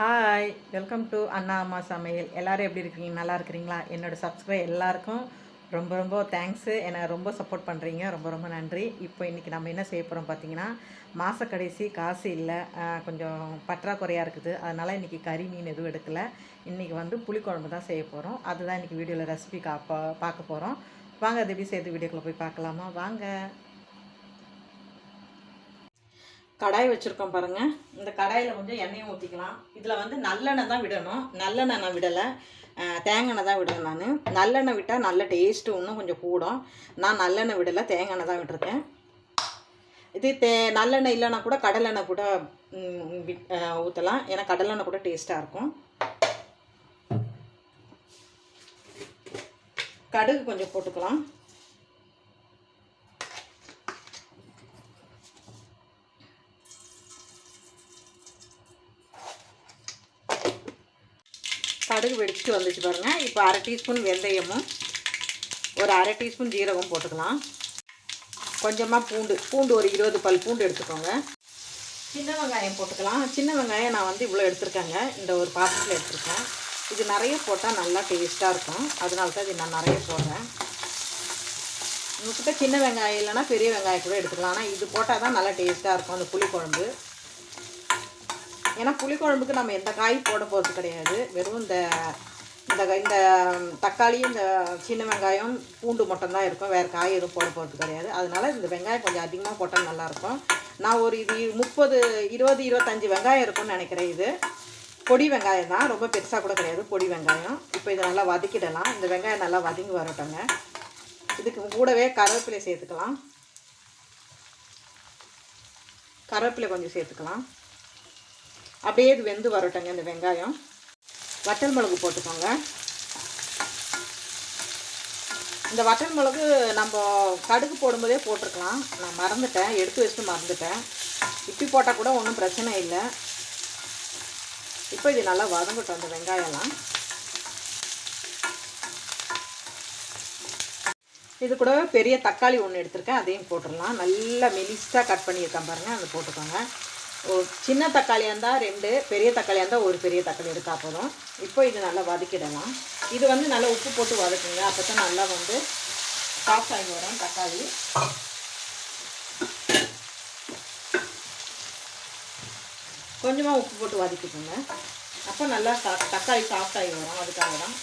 Hi welcome to அண்ணா அம்மா சமையல் எல்லோரும் எப்படி இருக்கீங்க? நல்லா இருக்கிறீங்களா? என்னோட சப்ஸ்கிரைப் எல்லாருக்கும் ரொம்ப ரொம்ப தேங்க்ஸு என்னை ரொம்ப சப்போர்ட் பண்ணுறீங்க ரொம்ப ரொம்ப நன்றி. இப்போ இன்றைக்கி நம்ம என்ன செய்ய போகிறோம் பார்த்தீங்கன்னா மாத கடைசி காசு இல்லை. கொஞ்சம் பற்றாக்குறையாக இருக்குது. அதனால் இன்றைக்கி கறி மீன் எதுவும் எடுக்கலை. இன்றைக்கி வந்து புளிக்குழம்பு தான் செய்ய போகிறோம் அதுதான் இன்றைக்கி வீடியோவில் ரெசிபி காப்பா பார்க்க போகிறோம் வாங்க அது எப்படி செய்து வீடியோக்குள்ளே போய் பார்க்கலாமா? வாங்க. கடாய் வச்சுருக்கோம் பாருங்கள் இந்த கடாயில் கொஞ்சம் எண்ணெயும் ஊற்றிக்கலாம் இதில் வந்து நல்லெண்ணெய் தான் விடணும். நல்லெண்ணெய் நான் விடலை. தேங்காய் எண்ணெய் தான் விடுறேன் நான். நல்லெண்ணெய் விட்டால் நல்ல டேஸ்ட்டு இன்னும் கொஞ்சம் கூடும். நான் நல்லெண்ணெய் விடலை தேங்காய் எண்ணெய் தான் விட்டுருக்கேன். இது தே நல்லெண்ணெய் இல்லைன்னா கூட கடலெண்ணெய் கூட ஊற்றலாம் ஏன்னா கடலெண்ணெய் கூட டேஸ்ட்டாக இருக்கும். கடுகு கொஞ்சம் போட்டுக்கலாம். கடுகு வெடிச்சுட்டு வந்துச்சு பாருங்கள் இப்போ அரை டீஸ்பூன் வெந்தயமும் ஒரு அரை டீஸ்பூன் ஜீரகம் போட்டுக்கலாம். கொஞ்சமாக பூண்டு பூண்டு ஒரு இருபது பல் பூண்டு எடுத்துக்கோங்க. சின்ன வெங்காயம் போட்டுக்கலாம். சின்ன வெங்காயம் நான் வந்து இவ்வளோ எடுத்துருக்கேங்க. இந்த ஒரு பாத்திரத்தில் எடுத்துருக்கேன். இது நிறைய போட்டால் நல்லா டேஸ்ட்டாக இருக்கும். அதனால தான் இது நான் நிறைய போடுறேன். உங்கள்கிட்ட சின்ன வெங்காயம் இல்லைன்னா பெரிய வெங்காயம் கூட எடுத்துக்கலாம். ஆனால் இது போட்டால் தான் நல்லா டேஸ்ட்டாக இருக்கும் அந்த புளிக்குழம்பு. ஏன்னா புளிக்குழம்புக்கு நம்ம எந்த காய் போட போகிறது கிடையாது. வெறும் இந்த இந்த இந்த தக்காளி இந்த சின்ன வெங்காயம் பூண்டு மட்டும்தான் இருக்கும். வேறு காய் எதுவும் போட போகிறது கிடையாது. அதனால் இந்த வெங்காயம் கொஞ்சம் அதிகமாக போட்டால் நல்லாயிருக்கும். நான் ஒரு இது முப்பது இருபது இருபத்தஞ்சி வெங்காயம் இருக்கும்னு நினைக்கிறேன் இது. பொடி வெங்காயம் தான். ரொம்ப பெருசாக கூட கிடையாது பொடி வெங்காயம். இப்போ இதை நல்லா வதக்கிடலாம். இந்த வெங்காயம் நல்லா வதங்கி வரட்டுங்க. இதுக்கு கூடவே கருவேப்பிலை சேர்த்துக்கலாம். கருவேப்பிலை கொஞ்சம் சேர்த்துக்கலாம். அப்படியே இது வெந்து வரட்டுங்க இந்த வெங்காயம். வட்டல் மிளகு போட்டுக்கோங்க. இந்த வட்டல் மிளகு நம்ம கடுகு போடும்போதே போட்டிருக்கலாம். நான் மறந்துட்டேன். எடுத்து வச்சுட்டு மறந்துட்டேன். இப்படி போட்டால் கூட ஒன்றும் பிரச்சனை இல்லை. இப்போ இது நல்லா வதங்கட்டும் அந்த வெங்காயம்லாம். இது கூட பெரிய தக்காளி ஒன்று எடுத்திருக்கேன். அதையும் போட்டுடலாம். நல்லா மெலிஸ்டாக கட் பண்ணியிருக்கேன் பாருங்கள் அதை போட்டுக்கோங்க. சின்ன தக்காளியாக இருந்தால் ரெண்டு பெரிய தக்காளியாக இருந்தால் ஒரு பெரிய தக்காளி இருக்கா போதும். இப்போ இது நல்லா வதக்கிடலாம். இது வந்து நல்லா உப்பு போட்டு வதக்குங்க. அப்போ தான் நல்லா வந்து சாஃப்ட் ஆகி வரும் தக்காளி. கொஞ்சமாக உப்பு போட்டு வதக்கிக்கோங்க. அப்போ நல்லா சா தக்காளி சாஃப்ட் ஆகி வரும். அதுக்காக தான்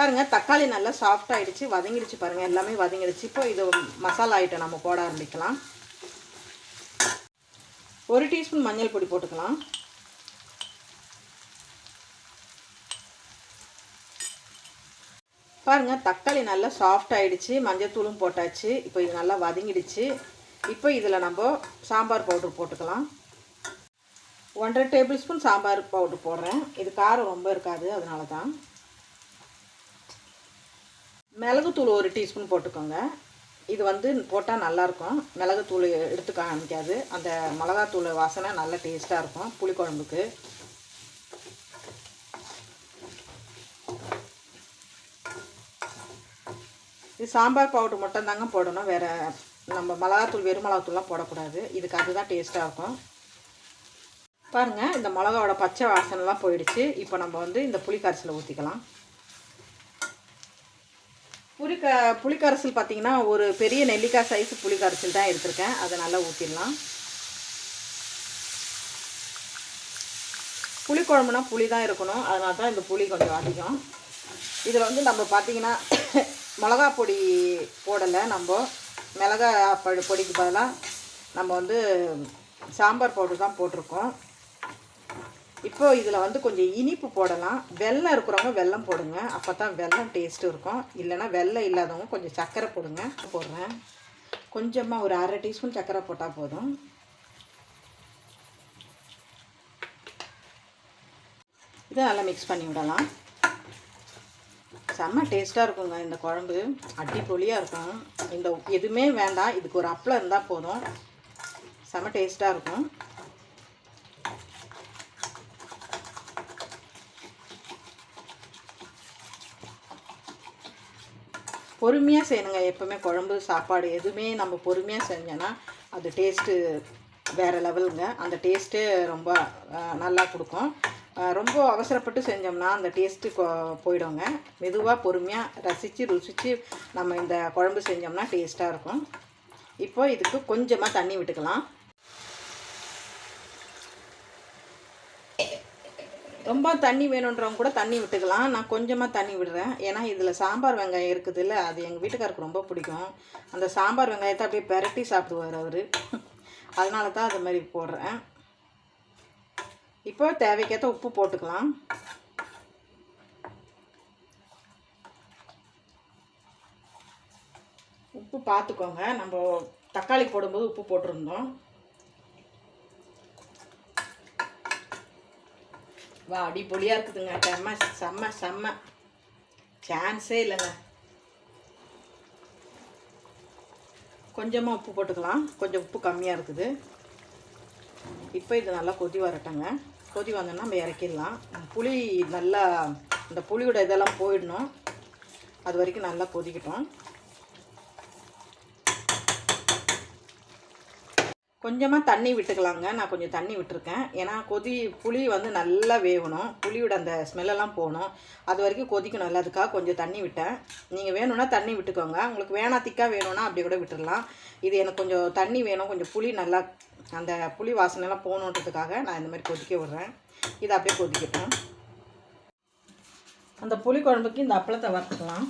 பாருங்கள் தக்காளி நல்லா சாஃப்ட்டாயிடுச்சு வதங்கிடுச்சு பாருங்கள் எல்லாமே வதங்கிடுச்சு. இப்போ இது மசாலா ஐட்டம் நம்ம போட ஆரம்பிக்கலாம். ஒரு டீஸ்பூன் மஞ்சள் பொடி போட்டுக்கலாம். பாருங்கள் தக்காளி நல்லா சாஃப்ட் ஆயிடுச்சு மஞ்சத்தூளும் போட்டாச்சு இப்போ இது நல்லா வதங்கிடுச்சு. இப்போ இதில் நம்ம சாம்பார் பவுடர் போட்டுக்கலாம். ஒன்றரை டேபிள் ஸ்பூன் சாம்பார் பவுடர் போடுறேன். இது காரம் ரொம்ப இருக்காது அதனால தான் மிளகுத்தூள் ஒரு டீஸ்பூன் போட்டுக்கோங்க. இது வந்து போட்டால் நல்லாயிருக்கும் மிளகுத்தூள் எடுத்து காமிக்காது அந்த மிளகாத்தூள் வாசனை நல்ல டேஸ்ட்டாக இருக்கும் புளிக்குழம்புக்கு. இது சாம்பார் பவுடர் மட்டும் தாங்க போடணும். வேறு நம்ம மிளகாத்தூள் வெறும் மிளகாத்தூள்லாம் போடக்கூடாது. இதுக்கு அதுதான் டேஸ்ட்டாக இருக்கும். பாருங்கள் இந்த மிளகாவோட பச்சை வாசனைலாம் போயிடுச்சு. இப்போ நம்ம வந்து இந்த புளிக்கரைசலை ஊற்றிக்கலாம் புளிக்க புளிக்கரைசல் பார்த்தீங்கன்னா ஒரு பெரிய நெல்லிக்காய் சைஸ் புளிக்கரைசல் தான் எடுத்திருக்கேன். அதை நல்லா ஊற்றிடலாம் புளிக்குழம்புனா புளி தான் இருக்கணும். அதனால தான் இந்த புளி கொஞ்சம் அதிகம். இதில் வந்து நம்ம பார்த்தீங்கன்னா மிளகா பொடி போடலை நம்ம. மிளகா பொடிக்கு பதிலாக நம்ம வந்து சாம்பார் பவுடர் தான் போட்டிருக்கோம். இப்போ இதில் வந்து கொஞ்சம் இனிப்பு போடலாம். வெள்ளம் இருக்கிறவங்க வெல்லம் போடுங்க. அப்போ தான் வெல்லம் டேஸ்ட்டு இருக்கும். இல்லைன்னா வெள்ளம் இல்லாதவங்க கொஞ்சம் சர்க்கரை போடுங்க. போடுறேன். கொஞ்சமாக ஒரு அரை டீஸ்பூன் சர்க்கரை போட்டால் போதும். இதை நல்லா மிக்ஸ் பண்ணி விடலாம். செம்ம டேஸ்ட்டாக இருக்குங்க இந்த குழம்பு. அடிப்பொலியாக இருக்கும். இந்த எதுவுமே வேண்டாம். இதுக்கு ஒரு அப்பளம் இருந்தால் போதும். செம்ம டேஸ்ட்டாக இருக்கும். பொறுமையாக செய்யணுங்க. எப்போவுமே குழம்பு சாப்பாடு எதுவுமே நம்ம பொறுமையாக செஞ்சோன்னா அது டேஸ்ட்டு வேறு லெவலுங்க அந்த டேஸ்ட்டே ரொம்ப நல்லா கொடுக்கும். ரொம்ப அவசரப்பட்டு செஞ்சோம்னா அந்த டேஸ்ட்டு போயிடுங்க. மெதுவாக பொறுமையாக ரசித்து ருசித்து நம்ம இந்த குழம்பு செஞ்சோம்னா டேஸ்ட்டாக இருக்கும். இப்போ இதுக்கு கொஞ்சமாக தண்ணி விட்டுக்கலாம். ரொம்ப தண்ணி வேணுன்றவங்க கூட தண்ணி விட்டுக்கலாம். நான் கொஞ்சமாக தண்ணி விடுறேன். ஏன்னா இதில் சாம்பார் வெங்காயம் இருக்குது இல்லை அது எங்கள் வீட்டுக்காருக்கு ரொம்ப பிடிக்கும். அந்த சாம்பார் வெங்காயத்தை அப்படியே பெரட்டி சாப்பிடுவார் அவர். அதனால தான் அது மாதிரி போடுறேன். இப்போ தேவைக்கேற்ற உப்பு போட்டுக்கலாம். உப்பு பார்த்துக்கோங்க நம்ம தக்காளி போடும்போது உப்பு போட்டிருந்தோம். வா அடிப்பொலியாக இருக்குதுங்க செம்ம செம்ம. செம்ம சான்ஸே இல்லைங்க. கொஞ்சமாக உப்பு போட்டுக்கலாம். கொஞ்சம் உப்பு கம்மியாக இருக்குது. இப்போ இது நல்லா கொதி வரட்டங்க. கொதி வந்தோன்னா நம்ம இறக்கிடலாம். புளி நல்லா இந்த புளியோட இதெல்லாம் போயிடணும். அது வரைக்கும் நல்லா கொதிக்கட்டும். கொஞ்சமாக தண்ணி விட்டுக்கலாங்க. நான் கொஞ்சம் தண்ணி விட்டுருக்கேன். ஏன்னா கொதி புளி வந்து நல்லா வேகணும். புளியோட அந்த ஸ்மெல்லெல்லாம் போகணும். அது வரைக்கும் கொதிக்கணும். எல்லாத்துக்காக அதுக்காக கொஞ்சம் தண்ணி விட்டேன். நீங்கள் வேணும்னா தண்ணி விட்டுக்கோங்க. உங்களுக்கு வேணா திக்காக வேணும்னா அப்படி கூட விட்டுடலாம் இது எனக்கு கொஞ்சம் தண்ணி வேணும். கொஞ்சம் புளி நல்லா அந்த புளி வாசனைலாம் போகணுன்றதுக்காக நான் இந்த மாதிரி கொதிக்க விடுறேன். இதை அப்படியே கொதிக்கட்டும். அந்த புளி குழம்புக்கு இந்த அப்பளத்தை வறுத்துக்கலாம்.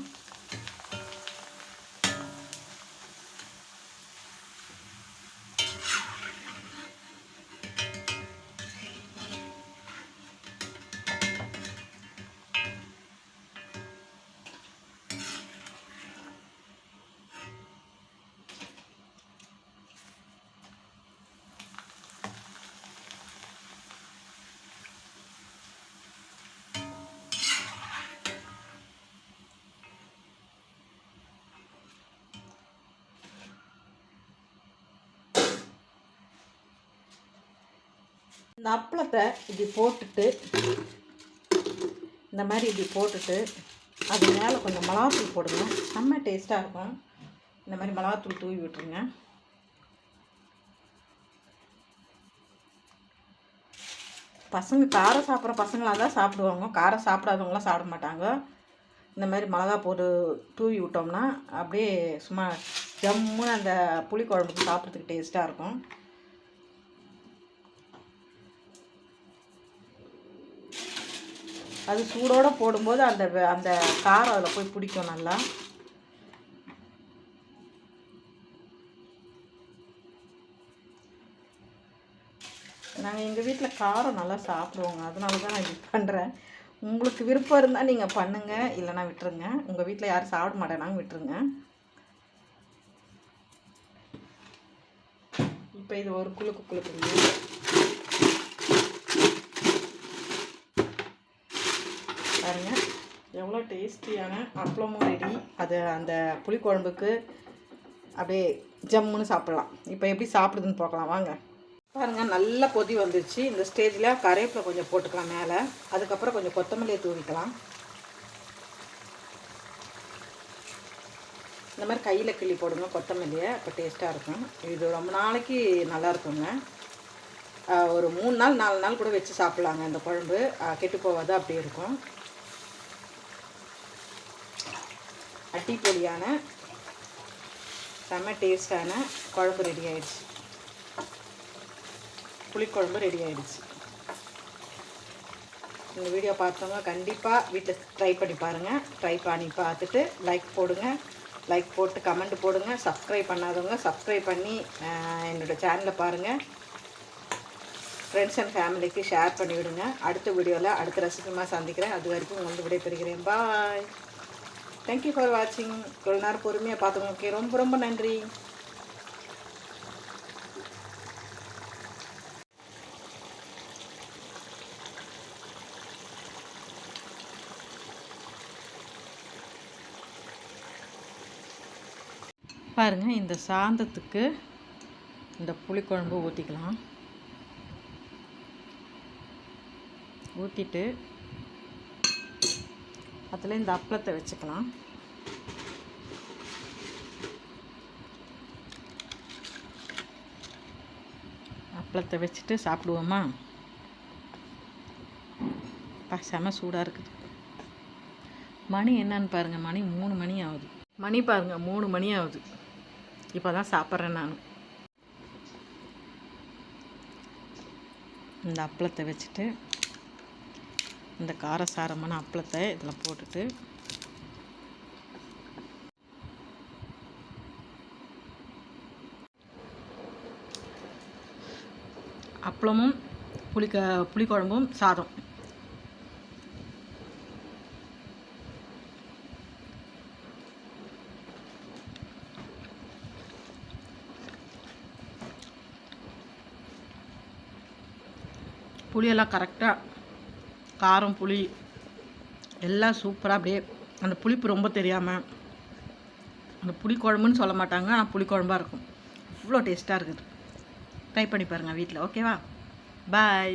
இந்த அப்பளத்தை இப்படி போட்டுட்டு இந்த மாதிரி இப்படி போட்டுட்டு அது மேலே கொஞ்சம் மிளகாத்தூள் போடுங்க. செம்ம டேஸ்ட்டாக இருக்கும். இந்த மாதிரி மிளகாத்தூள் தூவி விட்டுருங்க. பசங்க காரம் சாப்பிட்ற பசங்களாக தான் சாப்பிடுவாங்க. காரம் சாப்பிடாதவங்களாம் சாப்பிட மாட்டாங்க. இந்த மாதிரி மிளகா போட்டு தூவி விட்டோம்னா அப்படியே சும்மா ஜம்முன்னு அந்த புளி குழம்புக்கு சாப்பிட்றதுக்கு டேஸ்ட்டாக இருக்கும். அது சூடோடு போடும்போது அந்த அந்த காரம் அதில் போய் பிடிக்கும் நல்லா. நாங்கள் எங்கள் வீட்டில் காரம் நல்லா சாப்பிடுவோங்க. அதனால தான் நான் இது பண்ணுறேன் உங்களுக்கு விருப்பம் இருந்தால் நீங்கள் பண்ணுங்கள் இல்லைன்னா விட்டுருங்க. உங்கள் வீட்டில் யாரும் சாப்பிட மாட்டேனாங்க விட்டுருங்க. இப்போ இது ஒரு குலுக்கு குழுக்கு டேஸ்டியான அப்பளமும் ரெடி அது அந்த புளிக்குழம்புக்கு அப்படியே ஜம்முன்னு சாப்பிட்லாம். இப்போ எப்படி சாப்பிடுதுன்னு பார்க்கலாம். வாங்க. பாருங்க நல்லா கொதி வந்துருச்சு. இந்த ஸ்டேஜில் கரைப்பில் கொஞ்சம் போட்டுக்கலாம் மேலே. அதுக்கப்புறம் கொஞ்சம் கொத்தமல்லியை தூவிக்கலாம். இந்த மாதிரி கையில் கிள்ளி போடுங்க கொத்தமல்லியை. அப்போ டேஸ்ட்டாக இருக்கும். இது ரொம்ப நாளைக்கு நல்லா இருக்குங்க. ஒரு மூணு நாள் நாலு நாள் கூட வச்சு சாப்பிட்லாங்க. இந்த குழம்பு கெட்டு போகாது அப்படியே இருக்கும். அட்டிப்பொடியான செம்ம டேஸ்டான குழம்பு ரெடி ஆயிடுச்சு. புளிக்குழம்பு ரெடி ஆயிடுச்சு. இந்த வீடியோ பார்த்தவங்க கண்டிப்பாக வீட்டில் ட்ரை பண்ணி பாருங்கள் ட்ரை பண்ணி பார்த்துட்டு லைக் போடுங்க. லைக் போட்டு கமெண்ட் போடுங்க. சப்ஸ்கிரைப் பண்ணாதவங்க சப்ஸ்கிரைப் பண்ணி என்னோடய என்னோட சேனலை பாருங்கள் ஃப்ரெண்ட்ஸ் அண்ட் ஃபேமிலிக்கு ஷேர் பண்ணிவிடுங்க. அடுத்த வீடியோவில் அடுத்த ரெசிபிமா சந்திக்கிறேன். அது வரைக்கும் உங்களுக்கு விடைபெறுகிறேன். பாய் தேங்க்யூ ஃபார் வாட்சிங் இவ்வளோ நேரம் பொறுமையாக பார்த்தவங்களுக்கு ரொம்ப ரொம்ப நன்றி. பாருங்கள் இந்த சாந்தத்துக்கு இந்த புளிக்குழம்பு ஊற்றிக்கலாம் ஊற்றிட்டு அதில் இந்த அப்பளத்தை வச்சுக்கலாம். அப்பளத்தை வச்சுட்டு சாப்பிடுவோமா? செம சூடாக இருக்குது. மணி என்னன்னு பாருங்கள் மணி மூணு மணி ஆகுது. மணி பாருங்கள் மூணு மணி ஆகுது. இப்போ தான் சாப்பிட்றேன் நான். இந்த அப்பளத்தை வச்சுட்டு இந்த காரசாரமான அப்பளத்தை இதில் போட்டுட்டு அப்பளமும் புளிக்க புளிக்குழம்பும் சாதம். புளியெல்லாம் கரெக்டாக காரம் புளி எல்லாம் சூப்பராக அப்படியே அந்த புளிப்பு ரொம்ப தெரியாமல் அந்த புளிக்குழம்புன்னு சொல்ல மாட்டாங்க ஆனால் புளிக்குழம்பாக இருக்கும். அவ்வளோ டேஸ்ட்டாக இருக்குது. ட்ரை பண்ணி பாருங்கள் வீட்டில் ஓகேவா பாய்